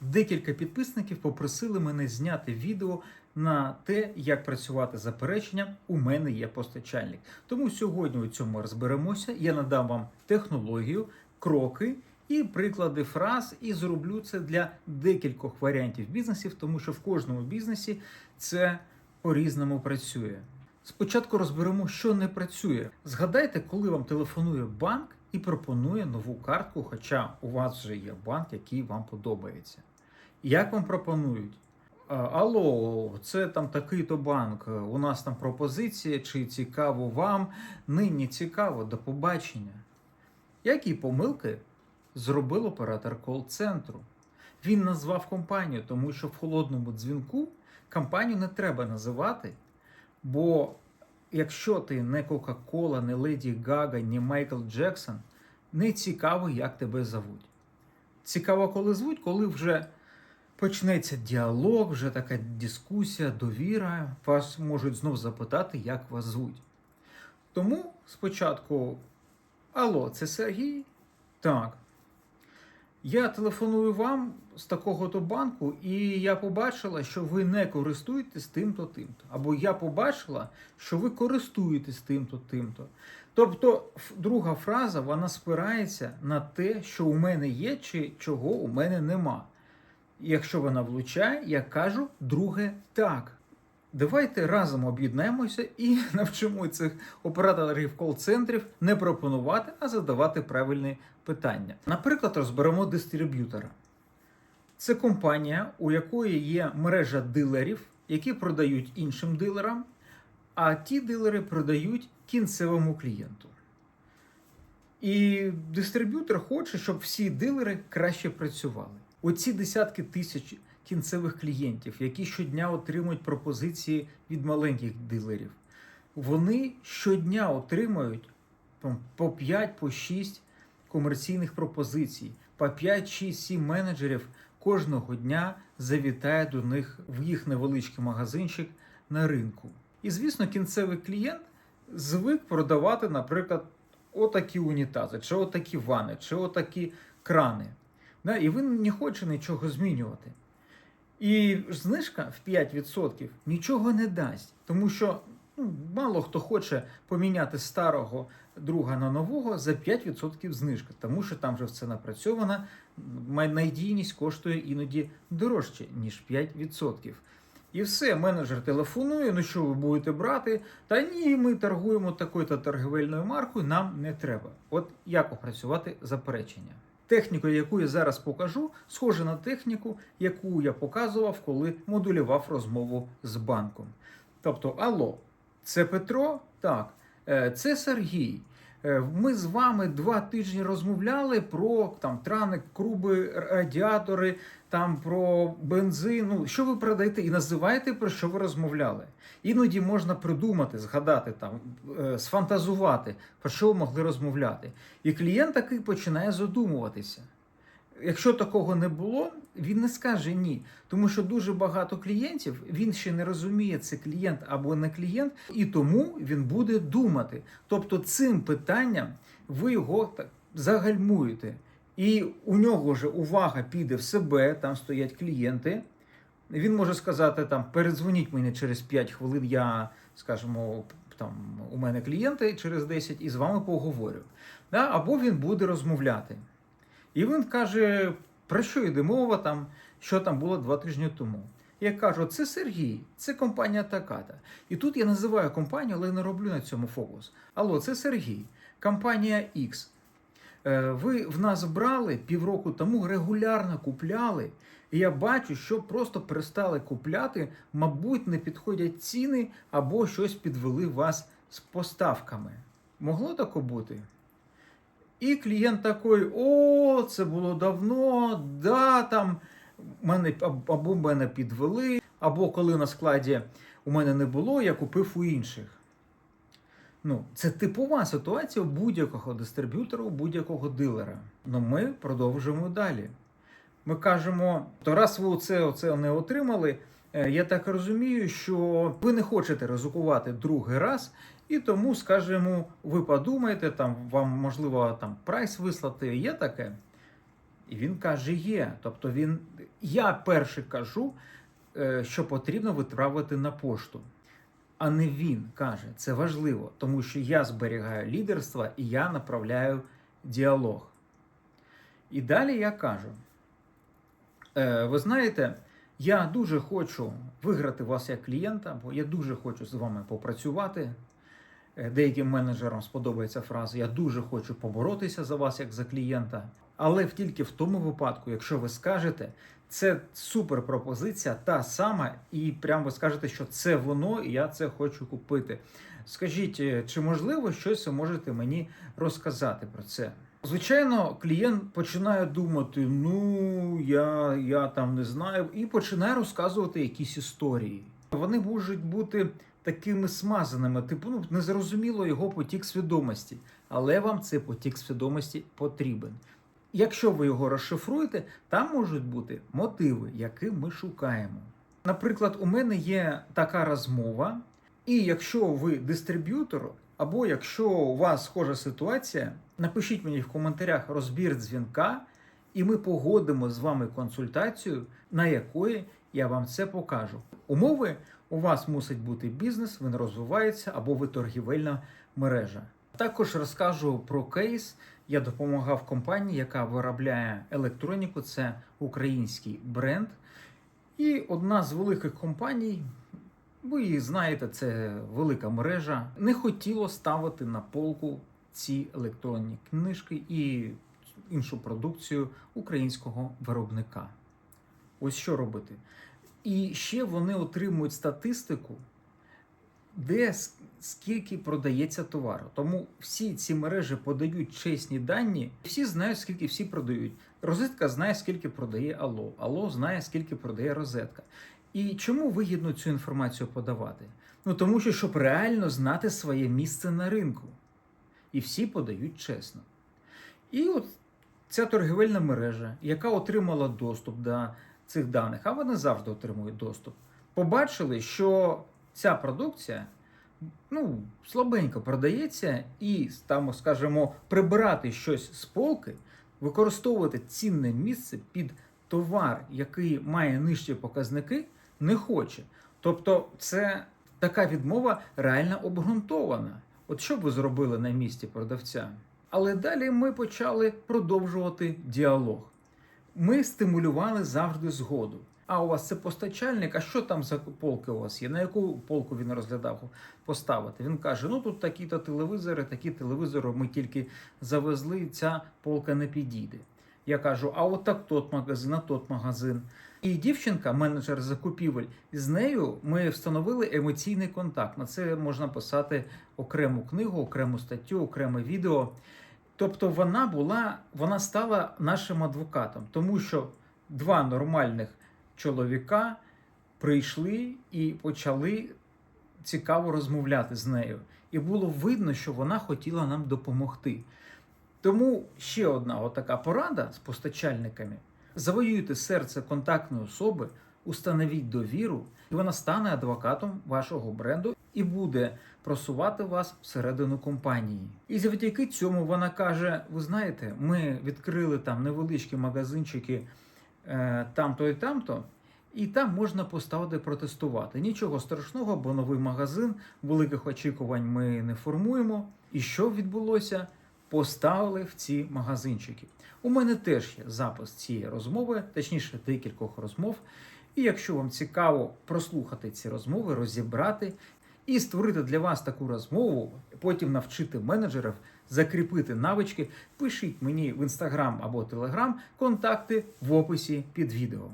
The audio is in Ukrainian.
Декілька підписників попросили мене зняти відео на те, як працювати запереченням у мене є постачальник. Тому сьогодні у цьому розберемося. Я надам вам технологію, кроки і приклади фраз, і зроблю це для декількох варіантів бізнесів, тому що в кожному бізнесі це по-різному працює. Спочатку розберемо, що не працює. Згадайте, коли вам телефонує банк і пропонує нову картку, хоча у вас вже є банк, який вам подобається. Як вам пропонують? Алло, це там такий-то банк, у нас там пропозиція, чи цікаво вам? Нині цікаво, до побачення. Які помилки зробив оператор кол-центру? Він назвав компанію, тому що в холодному дзвінку компанію не треба називати, бо якщо ти не Кока-Кола, не Леді Гага, не Майкл Джексон, не цікаво, як тебе зовуть. Цікаво, коли звуть, коли вже почнеться діалог, вже така дискусія, довіра. Вас можуть знов запитати, як вас звуть. Тому спочатку, алло, це Сергій? Так. Я телефоную вам з такого-то банку, і я побачила, що ви не користуєтесь тим-то, тим-то. Або я побачила, що ви користуєтесь тим-то, тим-то. Тобто, друга фраза вона спирається на те, що у мене є, чи чого у мене нема. Якщо вона влучає, я кажу друге так. Давайте разом об'єднаємося і навчимо цих операторів кол-центрів не пропонувати, а задавати правильні питання. Наприклад, розберемо дистриб'ютора. Це компанія, у якої є мережа дилерів, які продають іншим дилерам, а ті дилери продають кінцевому клієнту. І дистриб'ютор хоче, щоб всі дилери краще працювали. Оці десятки тисяч кінцевих клієнтів, які щодня отримують пропозиції від маленьких дилерів, вони щодня отримують по 5, по 6 комерційних пропозицій, по 5, 6, 7 менеджерів кожного дня завітає до них в їх невеличкий магазинчик на ринку. І звісно, кінцевий клієнт звик продавати, наприклад, отакі унітази, чи отакі вани, чи отакі крани. Да? І він не хоче нічого змінювати. І знижка в 5% нічого не дасть, тому що ну, мало хто хоче поміняти старого друга на нового за 5% знижка, тому що там вже все напрацьовано. Надійність коштує іноді дорожче, ніж 5%. І все, менеджер телефонує, ну що ви будете брати? Та ні, ми торгуємо такою-то торговельною маркою, нам не треба. От як опрацювати заперечення. Техніку, яку я зараз покажу, схожа на техніку, яку я показував, коли модулював розмову з банком. Тобто, алло, це Петро? Так, Е, це Сергій. Е, Ми з вами два тижні розмовляли про там трани, круби, радіатори, там про бензин. Ну, що ви продаєте і називаєте про що ви розмовляли. Іноді можна придумати, згадати там, е, сфантазувати, про що ви могли розмовляти. І клієнт такий починає задумуватися. Якщо такого не було, він не скаже ні. Тому що дуже багато клієнтів він ще не розуміє, це клієнт або не клієнт, і тому він буде думати. Тобто, цим питанням ви його так загальмуєте. І у нього вже увага піде в себе, там стоять клієнти. Він може сказати там: передзвоніть мені через 5 хвилин, я, скажімо, там у мене клієнти через 10 і з вами поговорю. Да? Або він буде розмовляти. І він каже, про що йде мова там, що там було два тижні тому. Я кажу, це Сергій, це компанія така-та. І тут я називаю компанію, але не роблю на цьому фокус. Алло, це Сергій, компанія X. Е, Ви в нас брали півроку тому, регулярно купляли. І я бачу, що просто перестали купляти, мабуть, не підходять ціни або щось підвели вас з поставками. Могло таке бути? І клієнт такий: о, це було давно, да, там мене або мене підвели, або коли на складі у мене не було, я купив у інших. Ну, це типова ситуація у будь-якого дистриб'ютора, будь-якого дилера. Ну ми продовжуємо далі. Ми кажемо, то раз ви оце не отримали, я так розумію, що ви не хочете ризикувати другий раз, і тому, скажімо, ви подумаєте, там вам можливо там прайс вислати, є таке. І він каже: є. Тобто він, я перший кажу, е, що потрібно відправити на пошту. А не він каже, це важливо, тому що я зберігаю лідерство і я направляю діалог. І далі я кажу: е, ви знаєте, я дуже хочу виграти вас як клієнта, бо я дуже хочу з вами попрацювати. Е, Деяким менеджерам сподобається фраза Я дуже хочу поборотися за вас як за клієнта. Але тільки в тому випадку, якщо ви скажете, це супер пропозиція, та сама, і прямо ви скажете, що це воно, і я це хочу купити. Скажіть, е, чи можливо щось ви можете мені розказати про це? Звичайно, клієнт починає думати: ну я, я там не знаю, і починає розказувати якісь історії. Вони можуть бути такими смазаними, типу, ну незрозуміло його потік свідомості, але вам цей потік свідомості потрібен. Якщо ви його розшифруєте, там можуть бути мотиви, які ми шукаємо. Наприклад, у мене є така розмова, і якщо ви дистриб'ютор, або якщо у вас схожа ситуація, напишіть мені в коментарях розбір дзвінка, і ми погодимо з вами консультацію, на якої я вам це покажу. Умови у вас мусить бути бізнес, він розвивається або ви торгівельна мережа. Також розкажу про кейс. Я допомагав компанії, яка виробляє електроніку. Це український бренд. І одна з великих компаній, ви знаєте, це велика мережа, не хотіло ставити на полку ці електронні книжки і іншу продукцію українського виробника. Ось що робити. І ще вони отримують статистику, де скільки продається товару. Тому всі ці мережі подають чесні дані, всі знають, скільки всі продають. Розетка знає, скільки продає Алло. Алло знає, скільки продає розетка. І чому вигідно цю інформацію подавати? Ну тому що щоб реально знати своє місце на ринку. І всі подають чесно. І от ця торгівельна мережа, яка отримала доступ до цих даних, а вони завжди отримують доступ, побачили, що ця продукція ну, слабенько продається, і там, скажімо, прибирати щось з полки, використовувати цінне місце під товар, який має нижчі показники, не хоче. Тобто, це така відмова реально обґрунтована. От що б ви зробили на місці продавця? Але далі ми почали продовжувати діалог. Ми стимулювали завжди згоду. А у вас це постачальник, а що там за полки у вас є? На яку полку він розглядав поставити? Він каже: ну тут такі-то телевізори, такі телевізори ми тільки завезли, ця полка не підійде. Я кажу: а от так тот магазин, а тот магазин. І дівчинка, менеджер закупівель, з нею ми встановили емоційний контакт. На це можна писати окрему книгу, окрему статтю, окреме відео. Тобто вона була, вона стала нашим адвокатом, тому що два нормальних чоловіка прийшли і почали цікаво розмовляти з нею. І було видно, що вона хотіла нам допомогти. Тому ще одна отака порада з постачальниками: завоюйте серце контактної особи, установіть довіру, і вона стане адвокатом вашого бренду і буде просувати вас всередину компанії. І завдяки цьому вона каже: ви знаєте, ми відкрили там невеличкі магазинчики е, там-то і там-то. І там можна поставити протестувати. Нічого страшного, бо новий магазин, великих очікувань ми не формуємо. І що відбулося? Поставили в ці магазинчики. У мене теж є запис цієї розмови, точніше, декількох розмов. І якщо вам цікаво прослухати ці розмови, розібрати і створити для вас таку розмову, потім навчити менеджерів закріпити навички, пишіть мені в інстаграм або телеграм контакти в описі під відео.